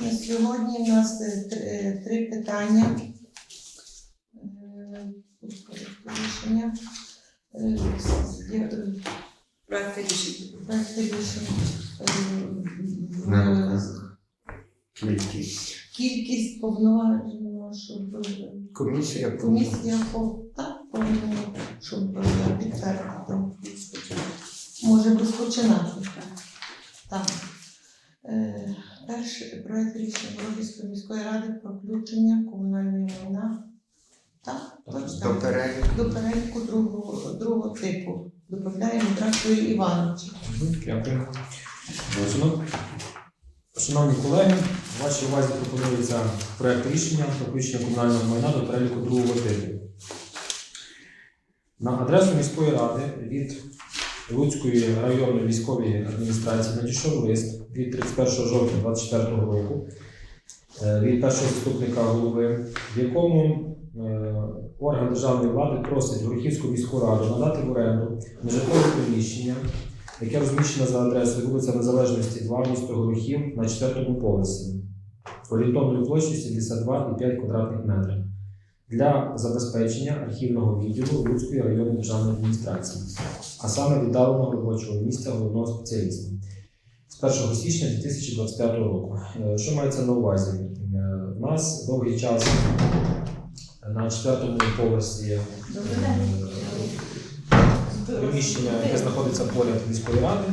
На сьогодні в нас е, три, е, питання. Е, Рішення. Проекти рішення. Проекти. Кількість. Кількість повноважень, щоб Комісія комісія по- так повинна, щоб підтвердити. Може розпочинати. Так. Е, Перший проект рішення Бродівської міської ради про включення комунальної майна. Так, точно. До переліку. До переліку другого, другого типу. Доповідає Дмитро Іванович. Дякую. Шанов- Шановні колеги, вашій увазі пропонується проект рішення про включення комунального майна до переліку другого типу. На адресу міської ради від Луцької районної військової адміністрації надійшов лист від 31 жовтня 2024 року е, від першого заступника голови, в якому е, орган державної влади просить Горохівську міську раду надати в оренду нежитлове приміщення яке розміщено за адресою вулиця Незалежності 2, місто Горохів на четвертому поверсі, орієнтовною площею 72,5 квадратних метрів для забезпечення архівного відділу Луцької районної державної адміністрації, а саме віддаленого робочого місця головного спеціаліста з 1 січня 2025 року. Е, Що мається на увазі? Е, У нас довгий час на четвертому поверсі е, приміщення, яке знаходиться поряд міської ради,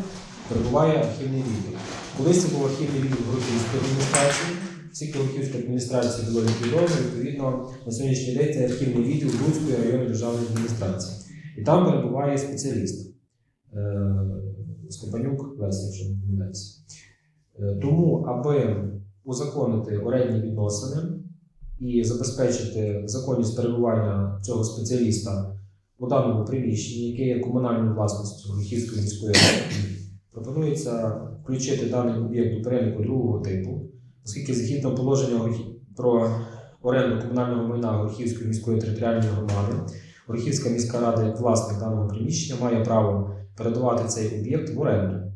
перебуває архівний відділ. Колись це був архівний відділ Горохівської адміністрації. Всі Горохівської адміністрації було ліквідовано, відповідно, на сьогоднішній день це архівний відділ Луцької районної державної адміністрації. І там перебуває спеціаліст е, Степанюк Леся, якщо не. Е, Тому, аби узаконити орендні відносини і забезпечити законність перебування цього спеціаліста у даному приміщенні, яке є комунальною власністю Горохівської міської ради, пропонується включити даний об'єкт до переліку другого типу, оскільки згідно положення про оренду комунального майна Горохівської міської територіальної громади, Горохівська міська рада як власник даного приміщення має право передавати цей об'єкт в оренду.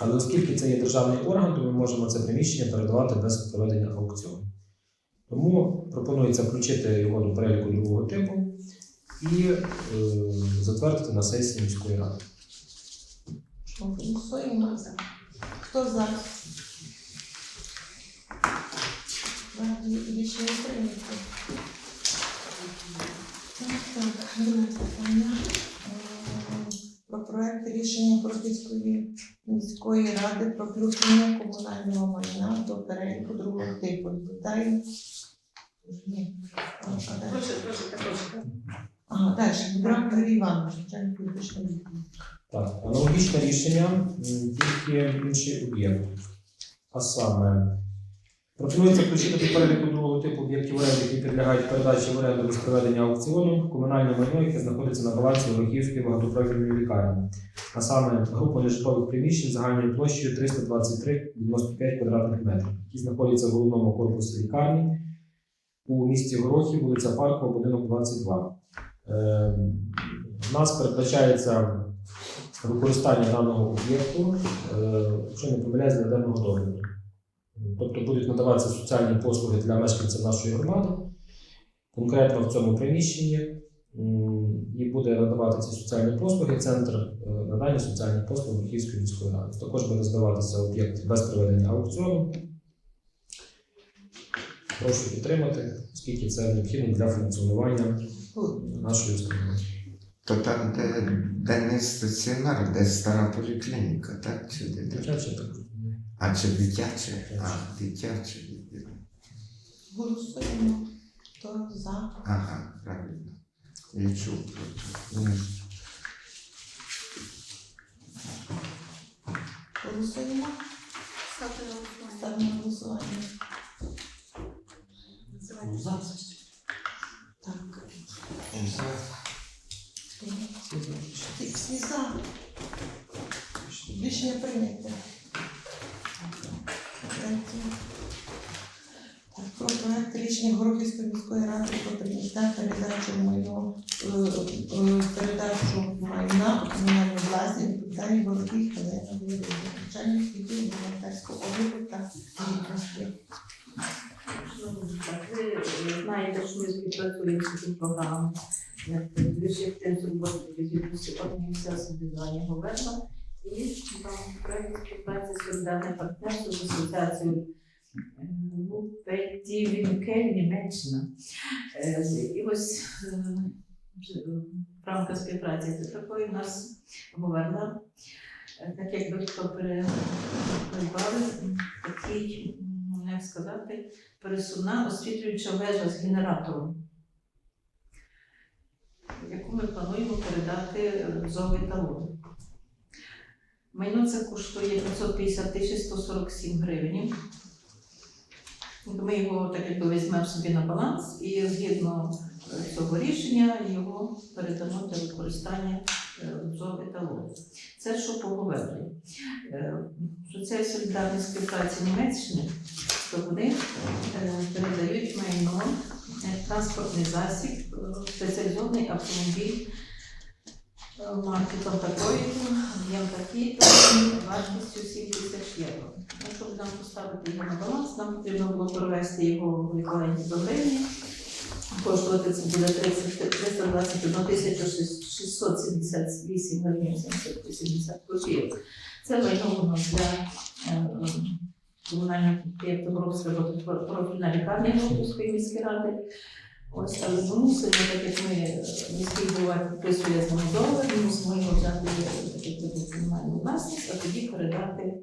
Але оскільки це є державний орган, то ми можемо це приміщення передавати без проведення аукціону. Тому пропонується включити його до переліку другого типу і е, затвердити на сесії міської ради. Голосуємо. Хто за? Так, так, друге питання. Е, Про проект рішення Бродівської міської ради про включення комунального майна до переліку другого типу. Питаю. Ні. А, а? Прошу, прошу. Ага, далі. Анатолій Іванович, начальник. Так, аналогічне рішення, тільки інший об'єкт. А саме пропонується включити до переліку другого типу об'єктів оренди, які підлягають передачі в оренду без проведення аукціону, комунальне майно, яке знаходиться на балансі Горохівської багатопрофільної лікарні. А саме група нежитлових приміщень загальною площею 323,95 квадратних метрів, які знаходяться в головному корпусі лікарні у місті Горохів, вулиця Паркова, будинок 22. Е, У нас передбачається використання даного об'єкту, е, якщо не помиляюсь, для денного догляду. Тобто будуть надаватися соціальні послуги для мешканців нашої громади, конкретно в цьому приміщенні, і буде надавати ці соціальні послуги Центр е, надання соціальних послуг Верхівської міської ради. Також буде здаватися об'єкт без проведення аукціону. Прошу підтримати, оскільки це необхідно для функціонування нашої установи. То там, де денний стаціонар, де стара поліклініка, так? Чи де? Дитяче так. А чи дитяче? А, дитяче. Голосуємо. Хто за? Ага, правильно. Я чув. Ну, Голосуємо. Ставимо на голосування. Називайте. Так. за. Всі- Всі за. Рішення прийняте. Про проект рішення Горохівської міської ради про передачу майно е, е, передачу майна у комунальну власність питання Горохів Олена Володимирівна, начальник відділу волонтерського обліку та відпустки. Ви знаєте, що ми співпрацюємо з цим програмою. Більше в тим зробити відбувся організація центрального верху говерна і там проєкт співпраці солідарне партнерство з асоціацією Петівінке Німеччина. Е, І ось е, е, в рамках співпраці з такою нас говерна, е, так якби хто пере- придбали такий, як сказати, пересувна освітлююча вежа з генератором, яку ми плануємо передати е, в ЗОВ талон. Майно це коштує 550 тисяч 147 гривень. Ми його так якби візьмемо собі на баланс і згідно е, цього рішення його передамо для використання е, в еталон. Це що поговорили. Що це солідарність співпраці Німеччини, то вони е, передають майно, е, транспортний засіб, е, спеціалізований автомобіль е, марки такої, об'єм такий, вартістю 7 тисяч євро. Ну, Щоб нам поставити його на баланс, нам потрібно було перевести його в еквіваленті до гривні. Коштувати це буде 321 тисячу 678 гривень 70 копійок. Це майно для е, комунального підприємства Боровська профільна лікарня Жовтовської міської ради. Ось, але мусимо, так як ми е, міський голова підписує з ми мусимо його взяти е, так комунальну власність, а тоді передати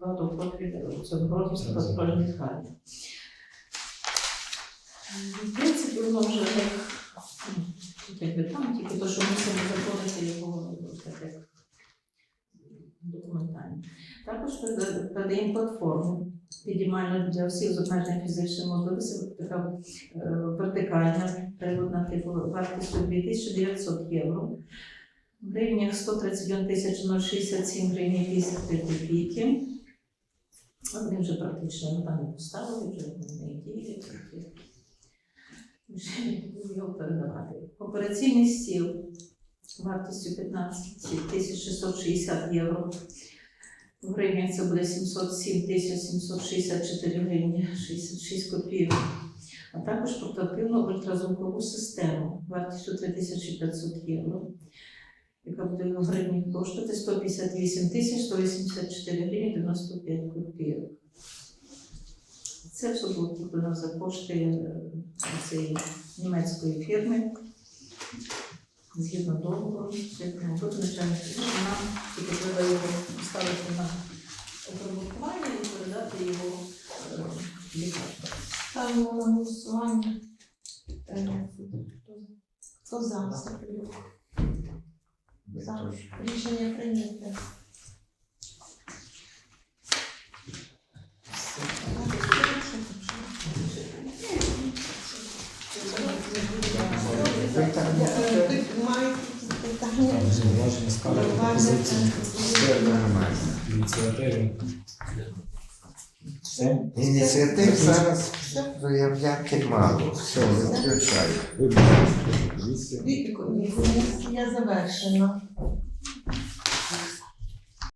багатопрофільну цього Борохівську патрульну лікарню. В принципі, воно вже як, ну, якби там, тільки то, що мусимо заходити його так як документально. Також переда- передаємо платформу підіймальну для всіх з обмеженою фізичною можливостями, така е, вертикальна приводна типу вартістю 2900 євро. В гривнях 131 тисяч 067 гривень 53 копійки. Вони вже практично ну, там не поставили, вже не. Вже його передавати. Операційний стіл вартістю 15 тисяч 660 євро. В гривнях це буде 707 764 гривні 66 копійок. А також портативну ультразвукову систему вартістю 3500 євро, яка буде в гривні коштувати 158 184 гривні 95 копійок. Це все було куплено за кошти е, цієї німецької фірми. Згідно договору, це ну, тут звичайно нам тільки треба його поставити на обрабатування і передати його е. Ставимо на голосування. Е, Хто за? За. Рішення прийнято. Питання. Е, Тут мають якісь питання. Там зауваження скарги пропозиції Все нормально. ініціативи. Все? Ініціатив зараз заявляти мало. Все, виключаю. Комісія завершена.